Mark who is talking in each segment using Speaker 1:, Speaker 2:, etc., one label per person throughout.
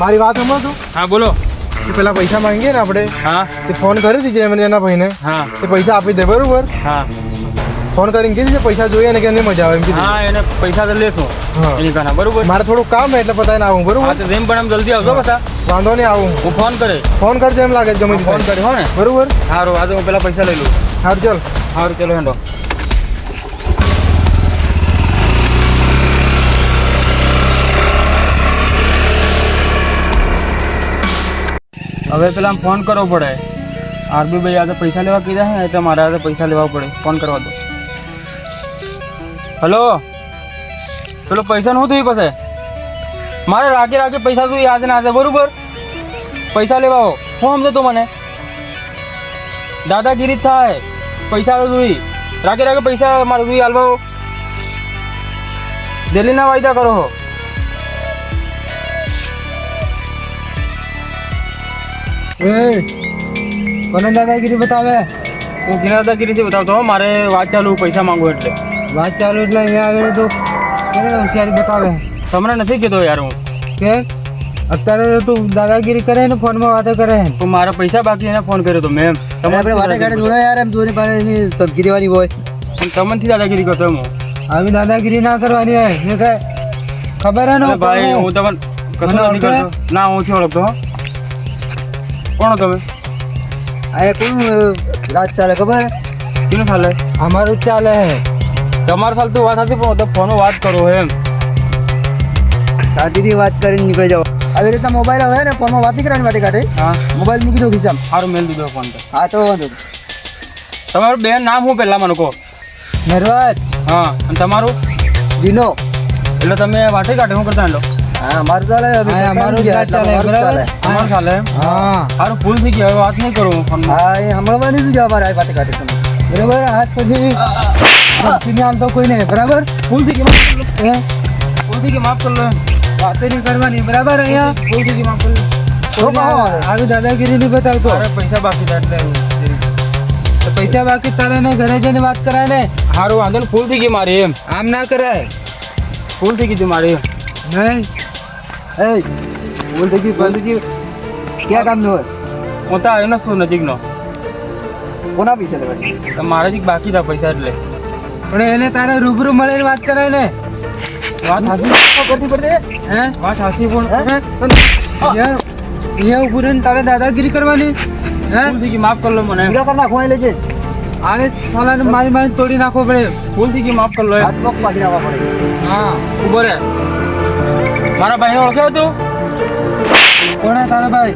Speaker 1: મારી વાત સાંભળ તું
Speaker 2: હા બોલો.
Speaker 1: કે પેલા પૈસા માંગીએ ને આપણે
Speaker 2: હા.
Speaker 1: તે ફોન કરી દીધી એમને એના ભાઈને.
Speaker 2: હા.
Speaker 1: તે પૈસા આપી દે બરોબર?
Speaker 2: હા.
Speaker 1: ફોન કરીને કીધું છે પૈસા જોઈએ ને કે એને મજા આવે એમ કીધું.
Speaker 2: હા એને પૈસા તો લેશો.
Speaker 1: હા.
Speaker 2: એની કાના બરોબર?
Speaker 1: મારે થોડું કામ છે એટલે પતાવીને આવું
Speaker 2: હા
Speaker 1: બરોબર
Speaker 2: તો જેમ પણ આમ જલ્દી આવજો બધા
Speaker 1: વાંધો નહીં આવું.
Speaker 2: હું ફોન કરે.
Speaker 1: ફોન કરજે એમ લાગે છે ગમે
Speaker 2: ફોન. કર્યો હો ને?
Speaker 1: બરોબર?
Speaker 2: સારું આજે હું પેલા પૈસા લઈ લઉં.
Speaker 1: સારું ચાલ.
Speaker 2: સારું ચાલો હેંડો. હવે પેલા ફોન કરવો પડે. આરબી ભાઈ આજે પૈસા લેવા કીધા છે એટલે મારે આજે પૈસા લેવા પડે. ફોન કરવા દો. હલો પેલો પૈસા નું થયું પાસે મારે રાગે રાગે પૈસા તું આજે ને આજે બરોબર? પૈસા લેવા આવો. હું સમજો તો મને? દાદાગીરી થાય. પૈસા તો જોઈ રાગે રાગે પૈસા મારે જોઈ હાલવા દિલ્હીના વાયદા કરો. હો
Speaker 3: કોને દાદાગીરી બતાવે?
Speaker 2: હું ઘેર દાદાગીરીથી બતાવતો? હો મારે વાત ચાલુ પૈસા માંગુ એટલે.
Speaker 3: વાત ચાલુ એટલે અહીંયા આવે તો કોને હોશિયારી બતાવે?
Speaker 2: તમને નથી કીધો યાર હું.
Speaker 3: કે? અત્યારે તો તું દાદાગીરી કરે ને ફોનમાં વાતો કરે
Speaker 2: તો મારા પૈસા બાકી એને ફોન કર્યો તો મેં
Speaker 4: તમે આપણે વાટે ઘાટે જોડે યાર એમ જોની પાસે એની તબગીરી વાળી હોય
Speaker 2: તમને દાદાગીરી કરતો હું.
Speaker 3: આવી દાદાગીરી ના કરવાની હોય. ને કે ખબર હે ને
Speaker 2: અરે ભાઈ હું તમને કશું
Speaker 3: મને
Speaker 2: નથી
Speaker 3: ઓળખે?
Speaker 2: કરતો. ના હું નથી ઓળખતો હો. કોણ તમે?
Speaker 4: અહીંયા કોણ રાત ચાલે ખબર?
Speaker 2: કેનું ચાલે?
Speaker 3: અમારું ચાલે. હે
Speaker 2: તમારા સાલ તો વાત હતી પણ તો ફોનમાં વાત કરો એમ.
Speaker 4: સાદીથી વાત કરીને નીકળી જાઓ. આવી રીતના મોબાઈલ આવે ને ફોનમાં વાત કરવાની વાટે ઘાટે
Speaker 2: હા.
Speaker 4: મોબાઈલ મૂકી દો ખિસ્સામાં.
Speaker 2: સારું મેલ દીધો ફોન તો.
Speaker 4: હા તો વાંધો.
Speaker 2: તમારું બેન નામ હું પહેલાં મને કહો?
Speaker 3: નરવાજ
Speaker 2: હા અને તમારું?
Speaker 4: દિનો
Speaker 2: એટલે તમે વાટે કાઢે હું કરતા હેલો
Speaker 4: હા અમારું ચાલે
Speaker 3: હા, અમારું ચાલે, બરાબર?
Speaker 2: તમારું ચાલે.
Speaker 3: હા.
Speaker 2: સારું થઈ ગઈ વાત નહીં કરું હું ફોનમાં.
Speaker 4: હા એ હમણાં નહીં અમારે આ
Speaker 3: બરાબર? આજ પછી આમ તો કોઈ નહીં બરાબર?
Speaker 2: ભૂલ થઈ ગઈ માફ કરી લો.
Speaker 3: હે?
Speaker 2: ભૂલ થઈ ગઈ માફ કરી લો. એમ.
Speaker 3: નહીં કરવાની બરાબર અહીંયા?
Speaker 2: ભૂલ થઈ ગઈ માફ કરી લો.
Speaker 4: શું કહો હવે?
Speaker 3: આવી? દાદાગીરી નહીં બતાવતો.
Speaker 2: પૈસા બાકી એટલે
Speaker 3: તો પૈસા બાકી તારે ને ઘરે જઈને વાત કરાય ને?
Speaker 2: સારું વાંધો ફૂલ થઈ ગઈ મારી એમ.
Speaker 3: આમ ના કરાય.
Speaker 2: ફૂલ થઈ ગયું મારી
Speaker 3: નહીં.
Speaker 4: એ ભૂલ થઈ ગઈ ભૂલ થઈ ગઈ ક્યાં કામનું હોય?
Speaker 2: હું તો આવ્યો નતો નજીકનો.
Speaker 4: કોના પૈસા
Speaker 2: લેવા? મારે જ બાકી હતા પૈસા એટલે.
Speaker 3: પણ એને તારે રૂબરૂ મળીને વાત કરે ને.
Speaker 2: વાત હાસી
Speaker 4: કરતી પડતી
Speaker 3: હે?
Speaker 2: વાત હાસી પણ?
Speaker 3: અહીંયા અહીંયા રહીને તારે દાદાગીરી કરવાની? હે?
Speaker 2: ભૂલ થઈ ગઈ માફ કરી લો મને.
Speaker 4: પૂરા કરી નાખો લેજે
Speaker 3: આને સાલાને મારી મારી તોડી નાખવો પડે.
Speaker 2: ભૂલ થઈ ગઈ માફ કરી લો એમ.
Speaker 4: હાથ પગ પાકી નાખવા પડે.
Speaker 3: હા
Speaker 2: ઊભો રે મારા ભાઈને ઓળખ્યો તું?
Speaker 3: કોણ હે તારો ભાઈ?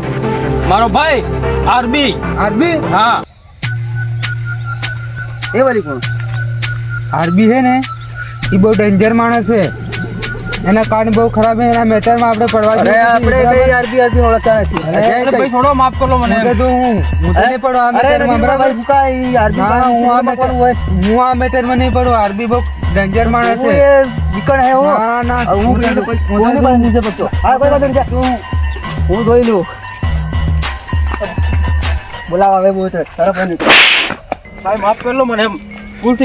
Speaker 2: મારો ભાઈ આરબી.
Speaker 3: આરબી?
Speaker 2: હા.
Speaker 4: એ વાલી કોણ?
Speaker 3: આરબી છે ને? એ બહુ ડેન્જર માણસ છે. એના કાર્ડ બહુ ખરાબ એના મેટરમાં આપણે પડવા
Speaker 4: અરે આપણે કઈ? આરબી આરબી ઓળખતા નથી.
Speaker 3: અરે.
Speaker 2: ભાઈ છોડો માફ કરો મને. અરે
Speaker 3: તો હું. હું તો નહીં પડો આ
Speaker 4: અરે
Speaker 3: મેટરમાં બરાબર?
Speaker 4: ભૂકા આરબી
Speaker 3: હું આ મેટર
Speaker 4: હોય?
Speaker 3: હું આ મેટરમાં નહીં પડો આરબી બહુ ડેન્જર માણસ છે.
Speaker 4: વિકણ હે હો.
Speaker 3: ના, ના,
Speaker 4: હું કોઈને પણ નીચે પડતો. હા કોઈ વાત નહીં હું જોઈ લઉં. બોલાવ હવે બોલ તરફ નહીં.
Speaker 2: ભાઈ માફ કરી લો મને એમ. ભૂલ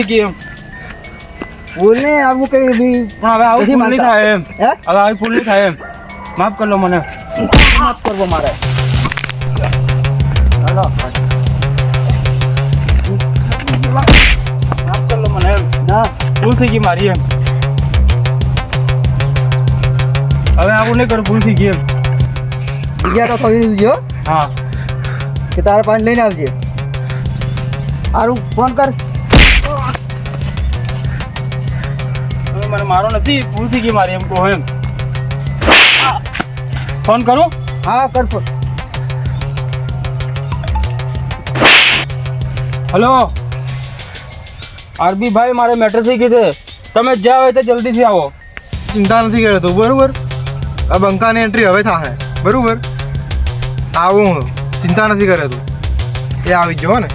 Speaker 2: થઈ ગઈ એમ
Speaker 4: બોલ ને આવું કઈ બી
Speaker 2: પણ હવે આવું
Speaker 4: નથી
Speaker 2: ભૂલ નહીં
Speaker 4: માનતા.
Speaker 2: થાય એમ
Speaker 4: હે
Speaker 2: હવે આવી ભૂલ નહીં થાય એમ માફ કરી લો મને
Speaker 4: માફ કરવો મારે હાલો
Speaker 2: માફ કરી લો મને એમ
Speaker 4: ના
Speaker 2: ભૂલ થઈ ગઈ મારી એમ હવે આવું નહીં કરું ભૂલ થઈ ગઈ એમ
Speaker 4: બીજા તો કહી દીધું
Speaker 2: હા
Speaker 4: કે તારા પાણી લઈને આવજે સારું ફોન કર
Speaker 2: હવે મારો નથી ભૂલ થઈ ગઈ મારી એમ કહો એમ. ફોન કરું.
Speaker 4: હા કર ફોન.
Speaker 2: હલો. આરબી ભાઈ મારે મેટર થઈ ગઈ છે. તમે જ્યાં હોય તો જલ્દીથી આવો.
Speaker 1: ચિંતા નથી કરતો બરોબર? આ બંકાની એન્ટ્રી હવે થાય બરોબર? આવું ચિંતા નથી કરે તું એ આવી જ જો ને.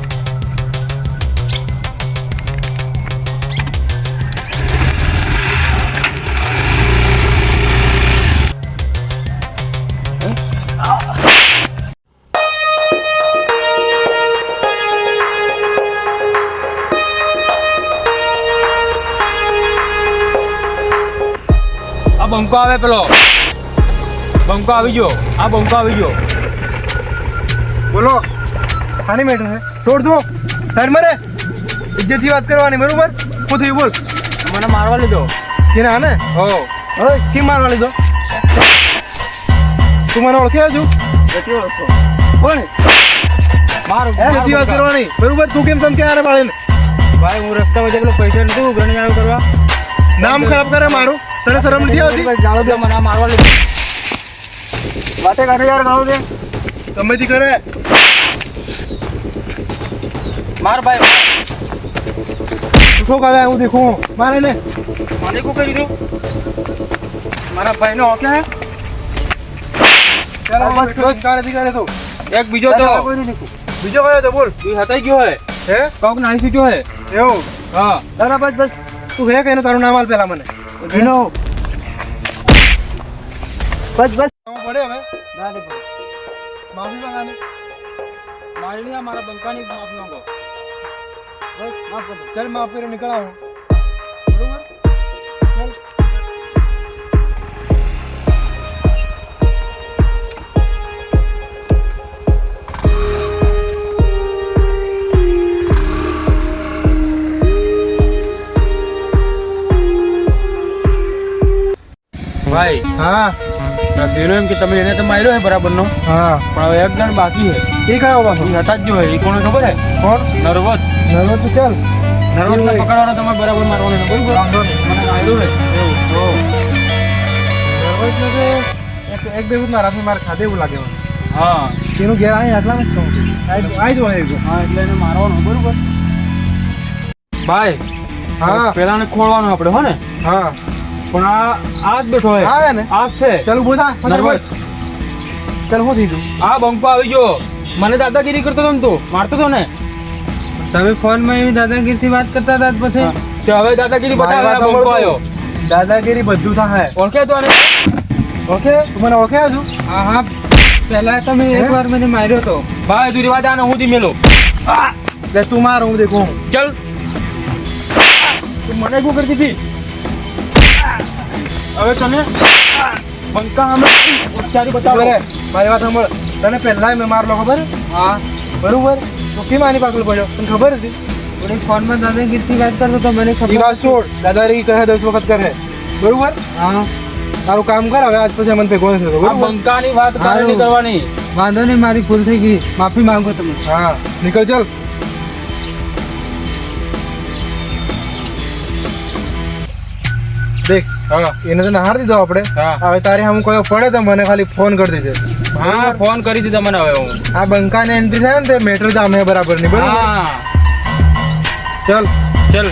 Speaker 2: બંકો આવે પેલો. બંકો આવી ગયો. આ બંકો આવી ગયો.
Speaker 1: બોલો. આની મેટર છે છોડ દો સાઈડ મારે ઇજ્જતથી વાત કરવાની બરોબર? શું થયું બોલ.
Speaker 2: મને મારવા લીધો
Speaker 1: કેને આને
Speaker 2: હો.
Speaker 1: હવે કેમ મારવા લીધો તું મને ઓળખે આવજો કોણ
Speaker 2: મારું
Speaker 1: ઇજ્જતથી વાત કરવાની. બરોબર? તું કેમ તમ ક્યારે પાડીને
Speaker 2: ભાઈ હું રસ્તામાં જઈ પેલો પૈસા નથી ઉઘરાણી જાણું કરવા.
Speaker 1: નામ ખરાબ કરે મારું. તને શરમ નથી આવતી?
Speaker 2: જાણો બે મને મારવા લે
Speaker 4: વાટે કાઢે યાર ગાળો દે.
Speaker 1: તમે થી કરે.
Speaker 2: માર ભાઈ
Speaker 1: શું કરે? હું દેખું. મારે ને
Speaker 2: મને કો કરી દીધું મારા ઓકે
Speaker 1: થી કરે તો.
Speaker 2: એક બીજો તો.
Speaker 1: બીજો કયો તો બોલ?
Speaker 2: તું હતાઈ ગયો હે?
Speaker 1: હે?
Speaker 2: કોક નાઈ ગયો હે?
Speaker 1: એવું?
Speaker 2: હા.
Speaker 4: ના બસ બસ.
Speaker 1: તું હે કઈ તારું નામ આલ પેલા મને?
Speaker 4: એનો બસ બસ.
Speaker 1: પડે હવે.
Speaker 4: ના નહીં.
Speaker 1: માફી માંગાને
Speaker 2: મારી મારા બંકાની માફી માંગો.
Speaker 4: બસ માફ કરજો.
Speaker 1: ચાલ માફ કરી નીકળ.
Speaker 2: ભાઈ.
Speaker 1: હા.
Speaker 2: બેનો એમ કે તમે એને તો માર્યો હે બરાબર નો
Speaker 1: હા.
Speaker 2: પણ હવે એક જણ બાકી
Speaker 1: એ કયો પાછો?
Speaker 2: એ જ જો એ કોણ ખબર હે?
Speaker 1: કોણ?
Speaker 2: નર્વત
Speaker 1: નર્વત તો ચાલ.
Speaker 2: નર્વસ ને પકડવાનો તમે બરાબર મારવાનો છે. બરાબર?
Speaker 1: વાંધો નહીં.
Speaker 2: મને માર્યો હે એવું તો.
Speaker 1: નર્વસ ને એક બે મારાથી માર ખાધે એવું લાગે મને.
Speaker 2: હા.
Speaker 1: એનું ઘેર અહીં આટલા જ કહું આઈ જ. હોય
Speaker 2: હા એટલે એને મારવાનો બરોબર? ભાઈ
Speaker 1: હા
Speaker 2: પેલાને ખોળવાનો આપણે હો ને?
Speaker 1: હા.
Speaker 2: પણ આ આ જ બેઠો હે
Speaker 1: આવે ને
Speaker 2: આ જ છે.
Speaker 1: ચાલ ઊભો થા ચાલ હું થઈ ગયું
Speaker 2: આ બંકો આવી ગયો. મને દાદાગીરી કરતો હતો ને તું. મારતો હતો ને.
Speaker 3: તમે ફોનમાં એવી દાદાગીરીથી વાત કરતા હતા પછી?
Speaker 2: તો હવે દાદાગીરી બતાવે આ બંકો આવ્યો.
Speaker 1: દાદાગીરી બધું થાય.
Speaker 2: ઓળખે તો અરે ઓકે
Speaker 1: તું મને ઓળખે હજુ?
Speaker 3: હા હા. પહેલા તમે? એકવાર મને માર્યો તો.
Speaker 2: ભાઈ તું રિવાજ આને હું થી મેલો?
Speaker 1: લે તું માર હું દેખું.
Speaker 2: ચલ. તું મને શું કરતી હતી? હવે તમે બંકા અમે બતાવો.
Speaker 1: મારી વાત સાંભળ. તને પહેલા મેં મારલો ખબર?
Speaker 3: હા.
Speaker 1: બરોબર? તો કેમ આની પાકલ પડ્યો? તને ખબર હતી?
Speaker 3: થોડી ફોનમાં દાદાગીરીથી વાત કરતો તો મને ખબર
Speaker 1: વાત છોડ. દાદાગીરી કહે દસ વખત કરે બરોબર?
Speaker 3: હા.
Speaker 1: તારું કામ કર હવે આજ પછી મને ભેગો થતો
Speaker 2: બંકાની વાત કાલે નહીં કરવાની.
Speaker 3: વાંધો નહીં મારી ભૂલ થઈ ગઈ. માફી માંગો તમે.
Speaker 1: હા. નીકળ ચાલ. દેખ. એને તો નહાર દીધો આપણે. હવે તારે હું કયો પડે તો મને ખાલી ફોન કરી દીધો
Speaker 2: હા ફોન કરી દીધો મને હવે હું.
Speaker 1: આ બંકાને એન્ટ્રી થાય ને તે મેટર જામે બરાબરની બરાબર?
Speaker 2: ચલ
Speaker 1: ચાલ.
Speaker 2: ચલ.